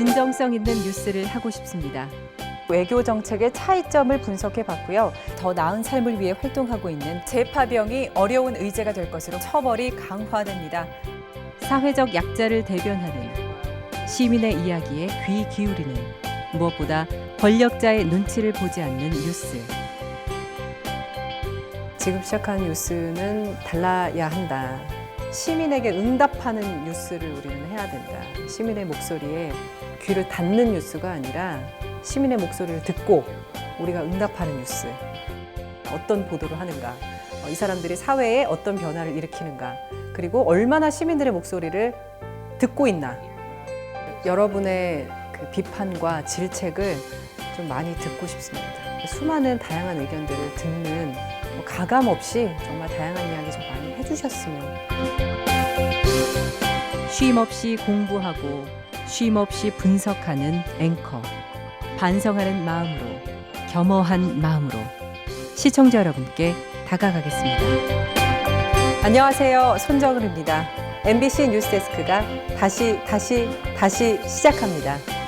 진정성 있는 뉴스를 하고 싶습니다. 외교 정책의 차이점을 분석해 봤고요. 더 나은 삶을 위해 활동하고 있는 재파병이 어려운 의제가 될 것으로 처벌이 강화됩니다. 사회적 약자를 대변하는 시민의 이야기에 귀 기울이는 무엇보다 권력자의 눈치를 보지 않는 뉴스. 지금 시작한 뉴스는 달라야 한다. 시민에게 응답하는 뉴스를 우리는 해야 된다. 시민의 목소리에 귀를 닫는 뉴스가 아니라 시민의 목소리를 듣고 우리가 응답하는 뉴스. 어떤 보도를 하는가. 어, 이 사람들이 사회에 어떤 변화를 일으키는가. 그리고 얼마나 시민들의 목소리를 듣고 있나. 여러분의 그 비판과 질책을 좀 많이 듣고 싶습니다. 수많은 다양한 의견들을 듣는 뭐 가감 없이 정말 다양한 이야기 좀 많이 해주셨으면 쉼 없이 공부하고 쉼 없이 분석하는 앵커. 반성하는 마음으로 겸허한 마음으로 시청자 여러분께 다가가겠습니다. 안녕하세요 손정은입니다. MBC 뉴스데스크가 다시 다시 다시 시작합니다.